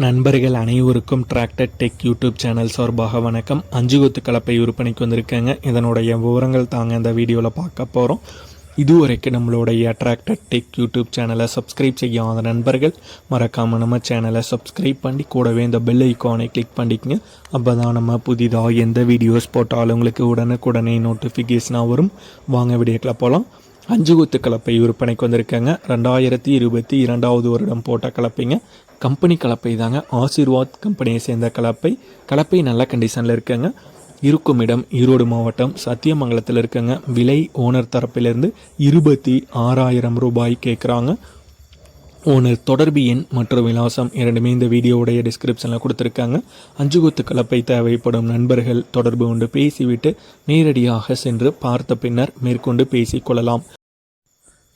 நண்பர்கள் அனைவருக்கும் tractor tech YouTube channel சார்பாக வணக்கம். அஞ்சு கொத்து கலப்பை விற்பனைக்கு வந்திருக்கேங்க. இதனுடைய விவரங்கள் தாங்க இந்த வீடியோவில் பார்க்க போகிறோம் இதுவரைக்கும் நம்மளுடைய டிராக்டர் டெக் யூடியூப் சேனலை சப்ஸ்கிரைப் செய்யாத நண்பர்கள் மறக்காமல் நம்ம சேனலை சப்ஸ்கிரைப் பண்ணி கூடவே இந்த பெல் ஐக்கானை கிளிக் பண்ணிக்கங்க. அப்போ தான் நம்ம புதிதாக எந்த வீடியோஸ் போட்டாலும் உங்களுக்கு உடனுக்குடனே நோட்டிஃபிகேஷனாக வரும். வாங்க வீடியோக்கில் போகலாம் அஞ்சு கொத்து கலப்பை விற்பனைக்கு வந்திருக்காங்க. ரெண்டாயிரத்தி இருபத்தி இரண்டாவது வருடம் போட்ட கலப்பைங்க. கம்பெனி கலப்பை தாங்க. ஆசீர்வாத் கம்பெனியை சேர்ந்த கலப்பை. கலப்பை நல்ல கண்டிஷனில் இருக்குங்க. இருக்கும் இடம் ஈரோடு மாவட்டம் சத்தியமங்கலத்தில் இருக்குங்க. விலை ஓனர் தரப்பிலிருந்து இருபத்தி ஆறாயிரம் ரூபாய் கேட்குறாங்க ஓனர் தொடர்பு எண் மற்றும் விலாசம் இரண்டுமே இந்த வீடியோவுடைய டிஸ்கிரிப்ஷனில் கொடுத்துருக்காங்க. அஞ்சு கொத்து கலப்பை தேவைப்படும் நண்பர்கள் தொடர்பு கொண்டு பேசிவிட்டு நேரடியாக சென்று பார்த்த பின்னர் மேற்கொண்டு பேசிக்கொள்ளலாம்